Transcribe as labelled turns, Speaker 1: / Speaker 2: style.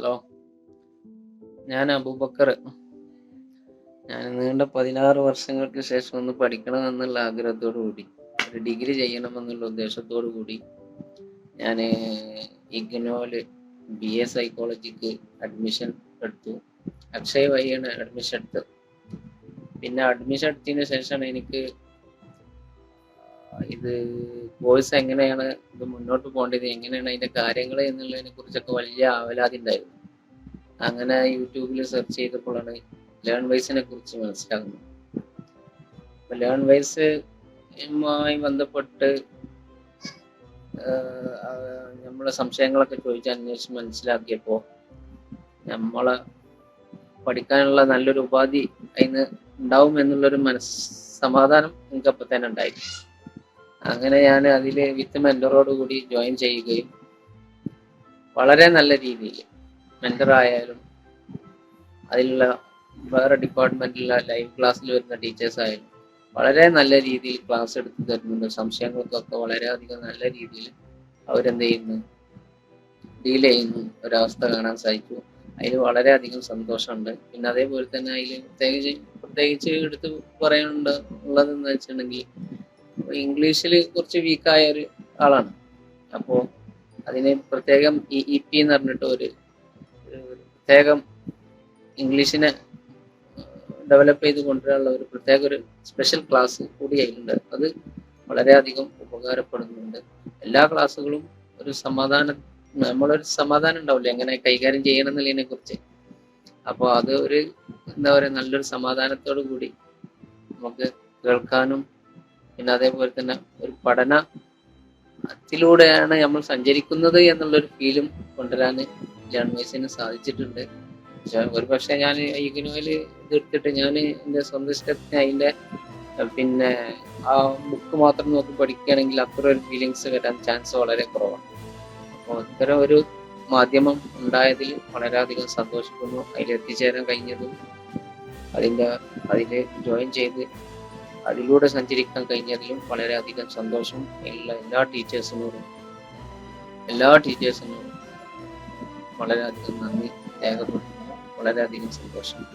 Speaker 1: Hello. ഞാൻ അബൂബക്കർ. ഞാൻ നീണ്ട പതിനാറ് വർഷങ്ങൾക്ക് ശേഷം ഒന്ന് പഠിക്കണം എന്നുള്ള ആഗ്രഹത്തോടു കൂടി ഒരു ഡിഗ്രി ചെയ്യണമെന്നുള്ള ഉദ്ദേശത്തോടു കൂടി ഞാൻ ഇഗ്നോൽ ബി എ സൈക്കോളജിക്ക് അഡ്മിഷൻ എടുത്തു. അക്ഷയ വഴിയാണ് അഡ്മിഷൻ എടുത്തത്. പിന്നെ അഡ്മിഷൻ എടുത്തതിന് ശേഷമാണ് എനിക്ക് ഇത് കോഴ്സ് എങ്ങനെയാണ് ഇത് മുന്നോട്ട് പോകേണ്ടത്? എങ്ങനെയാണ് അതിന്റെ കാര്യങ്ങൾ എന്നുള്ളതിനെ കുറിച്ചൊക്കെ വലിയ ആവലാതി ഉണ്ടായിരുന്നു. അങ്ങനെ യൂട്യൂബിൽ സെർച്ച് ചെയ്തപ്പോഴാണ് ലേൺ വൈസിനെ കുറിച്ച് മനസ്സിലാകുന്നത്. അപ്പൊ ലേൺ വൈസ് മായി ബന്ധപ്പെട്ട് നമ്മളെ സംശയങ്ങളൊക്കെ ചോദിച്ച് അന്വേഷിച്ച് മനസ്സിലാക്കിയപ്പോൾ നമ്മളെ പഠിക്കാനുള്ള നല്ലൊരു ഉപാധി അതിന് ഉണ്ടാവും എന്നുള്ളൊരു മനസ് സമാധാനം എനിക്ക് അപ്പം തന്നെ ഉണ്ടായി. അങ്ങനെ ഞാൻ അതിൽ വിത്ത് മെന്ററോട് കൂടി ജോയിൻ ചെയ്യുകയും വളരെ നല്ല രീതിയിൽ മെന്ററായാലും അതിലുള്ള വേറെ ഡിപ്പാർട്ട്മെന്റിലുള്ള ലൈവ് ക്ലാസ്സിൽ വരുന്ന ടീച്ചേഴ്സ് ആയാലും വളരെ നല്ല രീതിയിൽ ക്ലാസ് എടുത്തു തരുന്നുണ്ട്. സംശയങ്ങൾക്കൊക്കെ വളരെയധികം നല്ല രീതിയിൽ അവരെന്ത് ചെയ്യുന്നു? ഡീൽ ചെയ്യുന്നു. ഒരവസ്ഥ കാണാൻ സാധിച്ചു. അതിൽ വളരെയധികം സന്തോഷമുണ്ട്. പിന്നെ അതേപോലെ തന്നെ അതിൽ പ്രത്യേകിച്ച് പ്രത്യേകിച്ച് എടുത്ത് പറയാനുണ്ട് ഉള്ളതെന്ന് വെച്ചിട്ടുണ്ടെങ്കിൽ ഇംഗ്ലീഷിൽ കുറച്ച് വീക്കായ ഒരു ആളാണ്. അപ്പോൾ അതിന് പ്രത്യേകം ഇ ഇ പി എന്ന് പറഞ്ഞിട്ട് ഒരു ഒരു പ്രത്യേകം ഇംഗ്ലീഷിനെ ഡെവലപ്പ് ചെയ്ത് കൊണ്ടുവരാനുള്ള ഒരു പ്രത്യേക ഒരു സ്പെഷ്യൽ ക്ലാസ് കൂടി അതിലുണ്ട്. അത് വളരെയധികം ഉപകാരപ്പെടുന്നുണ്ട്. എല്ലാ ക്ലാസ്സുകളും ഒരു സമാധാനം നമ്മളൊരു സമാധാനം ഉണ്ടാവില്ല? എങ്ങനെ കൈകാര്യം ചെയ്യണം എന്നുള്ളതിനെ കുറിച്ച്. അപ്പോൾ അത് ഒരു എന്താ പറയുക നല്ലൊരു സമാധാനത്തോടു കൂടി നമുക്ക് കേൾക്കാനും പിന്നെ അതേപോലെ തന്നെ ഒരു പഠന പഠനത്തിലൂടെയാണ് നമ്മൾ സഞ്ചരിക്കുന്നത് എന്നുള്ളൊരു ഫീലും കൊണ്ടുവരാൻ ജേർണലിസ്റ്റിന് സാധിച്ചിട്ടുണ്ട്. ഒരു പക്ഷേ ഞാൻ ഇഗ്നോയിൽ ഇതെടുത്തിട്ട് ഞാൻ എന്റെ സ്വന്തം ഇഷ്ടത്തിന് അതിന്റെ പിന്നെ ആ ബുക്ക് മാത്രം നോക്കി പഠിക്കുകയാണെങ്കിൽ അത്ര ഒരു ഫീലിങ്സ് വരാൻ ചാൻസ് വളരെ കുറവാണ്. അപ്പോൾ ഇത്തരം ഒരു മാധ്യമം ഉണ്ടായതിൽ വളരെയധികം സന്തോഷിക്കുന്നു. അതിൽ എത്തിച്ചേരാൻ കഴിഞ്ഞതും അതിന്റെ അതിൽ ജോയിൻ ചെയ്ത് അതിലൂടെ സഞ്ചരിക്കാൻ കഴിഞ്ഞതിലും വളരെയധികം സന്തോഷം എല്ലാ എല്ലാ ടീച്ചേഴ്സിനോടും. എല്ലാ ടീച്ചേഴ്സിനോടും വളരെയധികം നന്ദി. രേഖപ്പെടുത്തുന്നു വളരെയധികം സന്തോഷം.